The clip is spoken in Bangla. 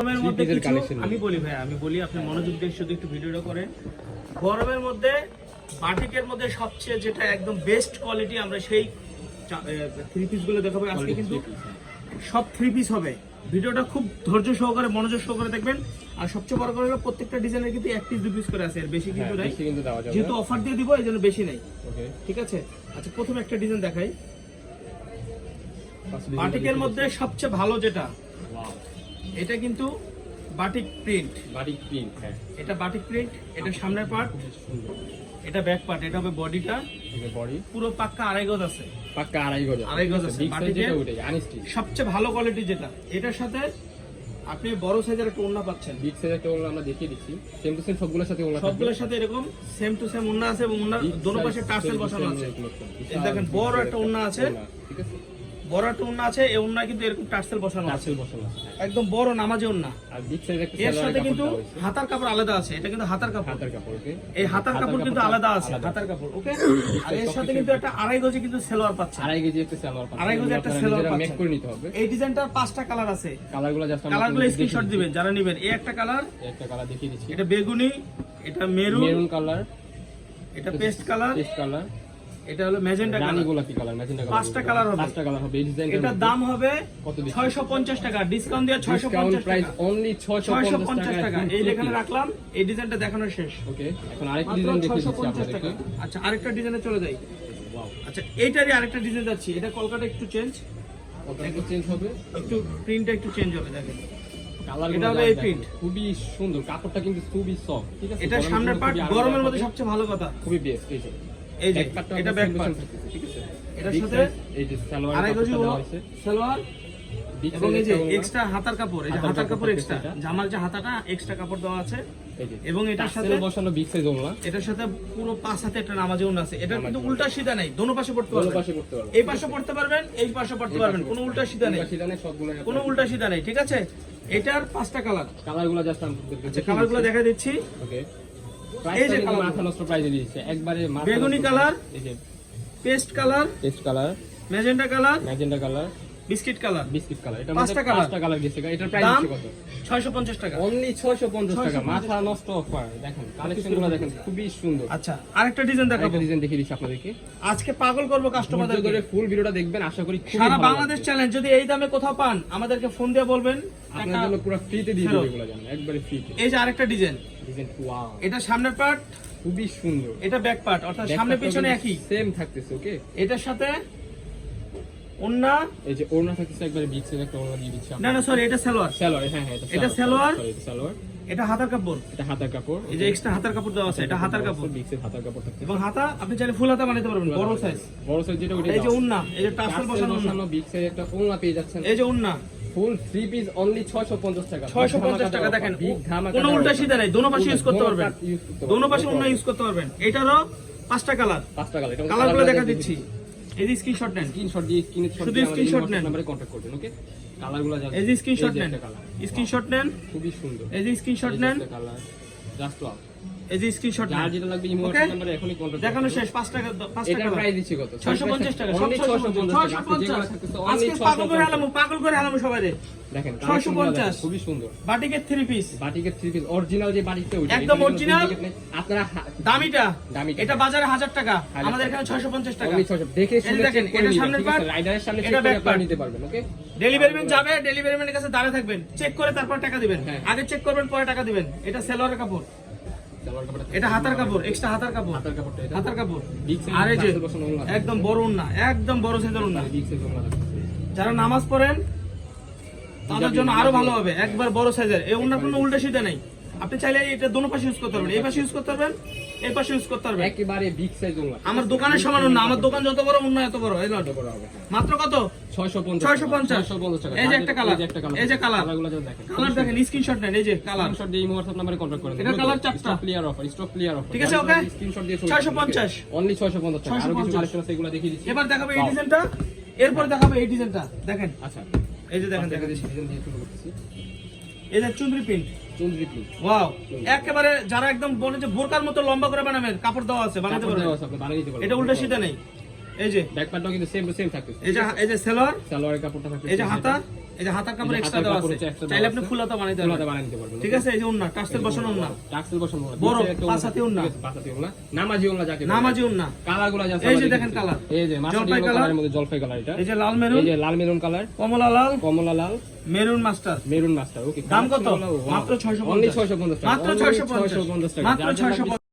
গরমের মধ্যে কিছু আমি বলি ভাই আমি বলি আপনি মনোযোগ দিয়ে শুধু একটু ভিডিওটা করেন। গরমের মধ্যে বাটিকের মধ্যে সবচেয়ে যেটা একদম বেস্ট কোয়ালিটি আমরা সেই থ্রি পিসগুলো দেখাবো। আজকে কিন্তু সব থ্রি পিস হবে। ভিডিওটা খুব ধৈর্য সহকারে মনোযোগ সহকারে দেখবেন। আর সবচেয়ে বড় হলো প্রত্যেকটা ডিজাইনের কিন্তু এক পিস দু পিস করে আছে। এর বেশি কিন্তু নাই। হ্যাঁ, যাবে। যেহেতু অফার দিয়ে দিব এই জন্য বেশি নাই। ঠিক আছে? আচ্ছা প্রথমে একটা ডিজাইন দেখাই। বাটিকের মধ্যে সবচেয়ে ভালো যেটা এটা কিন্তু বাটিক প্রিন্ট বাটিক প্রিন্ট হ্যাঁ। এটা বাটিক প্রিন্ট এটা সামনের পার্ট এটা ব্যাক পার্ট এটা হবে বডিটা বডি পুরো পাক্কা আড়াই গজ আছে। পাক্কা আড়াই গজ আড়াই গজ আছে। ওইটাই আনস্টিচ সবচেয়ে ভালো কোয়ালিটি যেটা। এটার সাথে আপনি বড় সাইজের একটা ওড়না পাচ্ছেন। বিগ সাইজ একটা ওগুলো আমরা দেখিয়ে দিচ্ছি। সেম টু সেম সবগুলোর সাথে ওগুলো সবগুলোর সাথে এরকম সেম টু সেম ওড়না আছে এবং ওড়নার দোনো পাশে টার্সেল বসানো আছে। এই দেখেন বড় একটা ওড়না আছে। ঠিক আছে? বড় একটা ওড়না আছে এই ওড়না কিন্তু এরকম টার্সেল বসানো আছে। বসানো একদম বড় নামাজে একটা এর সাথে কিন্তু হাতার কাপড় আলাদা আছে এটা কিন্তু হাতার কাপড়। হাতার কাপড় এই হাতার কাপড় কিন্তু আলাদা আছে হাতার কাপড় ওকে আর এর সাথে কিন্তু একটা আড়াই গজে কিন্তু সেলোয়ার পাচ্ছেন আড়াই কেজি একটা সালোয়ার পাচ্ছেন আড়াই গজে একটা সালোয়ার মেক করে নিতে হবে। এই ডিজাইনটার পাঁচটা কালার আছে। কালারগুলো জাস্ট কালারগুলো স্ক্রিনশট দিবেন যারা নেবেন। এই একটা কালার একটা কালার দেখিয়ে দিচ্ছি। এটা বেগুনি এটা মেরুন মেরুন কালার এটা পেস্ট কালার পেস্ট কালার এটা হলো ম্যাজেন্টা রানী কালার গোলাপি কালার? ম্যাজেন্টা কালার পাঁচটা colour হবে। পাঁচটা কালার হবে এই ডিজাইনটার এটার দাম হবে কত 650 টাকা ডিসকাউন্ট দিয়ে 650 ডিসকাউন্ট প্রাইস অনলি 650 650 টাকা। এই রাখলাম এই ডিজাইনটা দেখানো শেষ। ওকে এখন আরেকটা ডিজাইন দেখিয়ে দিচ্ছি আপনাদেরকে। আচ্ছা আরেকটা ডিজাইনে চলে যাই। ওয়াও আচ্ছা এইটারই আরেকটা ডিজাইন যাচ্ছি। এটা কলকাতা একটু চেঞ্জ কত চেঞ্জ হবে? একটু প্রিন্টটা একটু চেঞ্জ হবে দেখেন। এটা এই print। খুবই সুন্দর। কাপড়টা কিন্তু খুবই সফট ঠিক আছে? এটা সামনের পার্ট গরমের মধ্যে সবচেয়ে ভালো কথা। খুবই বেস্ট এই এই যে এটা ব্যাক পার্ট ঠিক আছে? এটার সাথে এই যে সালোয়ার আড়াই গজি সালোয়ার এবং এই যে এক্সট্রা হাতার কাপড় এই যে হাতার কাপড় এক্সট্রা। জামার যে হাতাটা এক্সট্রা কাপড় দেওয়া আছে। এবং এটার সাথে বসানো বিগ সাইজ ওড়না। এটার সাথে পুরো পাঁচ হাতে একটা নামাজি ওড়না আছে। এটা কিন্তু উল্টা সিধা নাই দোনো পাশে পড়তে পারবেন। পাশে এই পাশে পড়তে পারবেন এই পাশে পড়তে পারবেন কোনো উল্টা সিধা নেই। কোনো উল্টা সিধা নেই ঠিক আছে? এটার পাঁচটা কালার কালারগুলো জাস্ট আচ্ছা কালারগুলো দেখা দিচ্ছি। ওকে এই যে প্রাইসটা কিন্তু colour মাথা নষ্ট প্রাইসে দিয়েছে একবারে বেগুনি নষ্ট এই যে paste colour test colour magenta colour magenta colour biscuit colour. Biscuit colour. এটা পাঁচটা পাঁচটা পাঁচটা কালার গেছে এটার প্রাইস কত? ছয়শো পঞ্চাশ টাকা। অনলি 650 টাকা। মাথা নষ্ট অফার। দেখেন কালেকশনগুলো দেখেন খুবই সুন্দর। আচ্ছা আরেকটা ডিজাইন দেখাবো। আরেকটা ডিজাইন দেখিয়ে দিচ্ছি আপনাদেরকে। আজকে পাগল করব কাস্টমারদের ধরে ফুল ভিডিওটা দেখবেন আশা করি সারা বাংলাদেশ। চ্যালেঞ্জ যদি এই দামে কোথাও পান আমাদেরকে ফোন দিয়ে বলবেন। আপনার জন্য পুরো ফ্রিতে দিয়ে। দেব এগুলো জানেন একবারে ফ্রিতে এই যে আরেকটা ডিজাইন এটা সামনের পার্ট খুবই সুন্দর। এটা ব্যাক পার্ট অর্থাৎ সামনে পিছনে একই। সেম থাকতেছে ওকে এটার সাথে ওন্না এই যে ওড়না থাকতেছে একবারে বিগ সাইজ একটা ওড়না দিয়ে দিচ্ছি না না সরি এটা সালোয়ার। সালোয়ার হ্যাঁ হ্যাঁ এটা সালোয়ার? এটা সালোয়ার। এটা হাতার কাপড়? এটা হাতার কাপড় এই যে এক্সট্রা হাতার কাপড় দেওয়া আছে এটা হাতার কাপড় বিগ সাইজ হাতার কাপড় এবং হাতা আপনি চাইলে ফুল হাতা বানাতে পারবেন বড় সাইজ বড় সাইজ যেটা ওটা এই যে উন্না এই যে টাসেল বসানো উন্না বিগ সাইজ একটা ওড়না পেয়ে যাচ্ছেন। এই যে উন্না ফুল থ্রি পিস অনলি 650 টাকা। ছয়শো পঞ্চাশ টাকা দেখেন কোনো উল্টা সিধা নেই দোনো পাশে ইউজ করতে পারবেন। দোনো পাশে অন্য ইউজ করতে পারবেন। এটারও পাঁচটা কালার পাঁচটা কালার কালারগুলো দেখা দিচ্ছি। এই যে স্ক্রিনশট নেন। স্ক্রিনশট দিয়ে স্ক্রিনে শুধু screenshot নেন। নম্বরে কন্টাক্ট করবেন ওকে কালারগুলো জাস্ট এই যে স্ক্রিনশট নেন। স্ক্রিনশট নেন। খুবই সুন্দর। এই যে স্ক্রিনশট নেন। কালার জাস্ট ওয়াও এই যে স্ক্রিনশট যেটা লাগবে ইমো Okay? নম্বরে এখনই কন্টাক্ট দেখানো শেষ পাঁচ টাকা পাঁচটা এটার কালার প্রাইস দিচ্ছি কত? 650 টাকা সব 650 650 650 আজকে পাগল করে হালামু পাগল করে হালামু সবাই রে। দেখেন 650 খুবই সুন্দর। বাটিকের থ্রি পিস বাটিকের থ্রি পিস অরিজিনাল যে বাটিকটা ওইটা। একদম নেই। আপনারা দামিটা। দামিটা। এটা বাজারে হাজার টাকা। আমাদের এখানে ছয়শো পঞ্চাশ টাকা। Only 600 দেখে শুনে দেখেন, এটা সামনের part, রাইডারের সামনে এটা আপনারা part। নিতে পারবেন ওকে ডেলিভারি ম্যান যাবে ডেলিভারি ম্যানের কাছে দাঁড়িয়ে থাকবেন। চেক করে তারপর টাকা দিবেন। হ্যাঁ। আগে চেক করবেন পরে টাকা দিবেন। এটা সেলোয়ারের কাপড়। এটা হাতার কাপড় এক্সট্রা হাতার কাপড়। হাতার কাপড়টা হাতার কাপড়। আর এই যে টার্সেল বসানো ওড়না। একদম বড় একদম বড় সাইজের। যারা নামাজ পড়েন তাদের জন্য আরও ভালো হবে। একবার বড় সাইজের এই কোনো উল্টা সিধা নেই। আপনি চাইলে এটা দোনো পাশে ইউজ করতে পারবেন। এই পাশে ইউজ করতে পারবেন এই পাশে ইউজ করতে পারবেন একেবারে বিগ সাইজ ওড়না আমার দোকানের সমান উন্না আমার দোকান যত বড় উন্না এত বড় এই লট মাত্র কত? 650 650 650 টাকা। এই যে একটা কালার এই যে কালার। কালার। কালারগুলো দেখেন। কালার দেখেন স্ক্রিনশট নেন এই যে কালার। স্ক্রিনশট দিয়ে WhatsApp নম্বরে কন্টাক্ট করেন এটা colour চারটা। Clear offer stock clear offer ঠিক আছে, okay? স্ক্রিনশট দিয়ে 650 অনলি 650 টাকা। আরও কিছু কালেকশন আছে এগুলো দেখিয়ে দিচ্ছি। এবার দেখাবো এই ডিজাইনটা এরপর দেখাবো এই ডিজাইনটা দেখেন। আচ্ছা। এই যে দেখেন দেখা দেখেন। ডিজাইন দিয়ে শুরু করতেছি এই যে চুন্দ্রি প্রিন্ট ওয়াও একেবারে যারা একদম বলে যে বোরকার মতো লম্বা করে বানাবেন কাপড় দেওয়া আছে বানাতে পারবেন এটা উল্টা সিধা নেই। এই যে ব্যাক পার্টটাও কিন্তু সেম টু সেম এই যে এই যে সেলোয়ার সালোয়ারের কাপড়টা এই যে হাতা এই যে হাতার কাপড় এক্সট্রা দেওয়া আছে চাইলে আপনি। ফুলাতা বানাইতে ফুলাতা পারবেন বানিয়ে নিতে পারবেন ঠিক আছে এই যে উন্না টাস্টের বসানো উন্না টাক্সেল বসানো। বড়। পাঁচাতি। পাঁচাতি। নামাজি যাকে নামাজি উন্না কালারগুলো যা এই যে দেখেন কালার। এই যে জলপাই কালার। কালারের মধ্যে জলপাই কালার এটা এই যে লাল মেরুন এই যে লাল মেরুন কালার কমলা লাল কমলা লাল maroon master maroon master okay দাম কত? মাত্র 650 অনলি 650 মাত্র 650 650 মাত্র যার যার লাগবে 650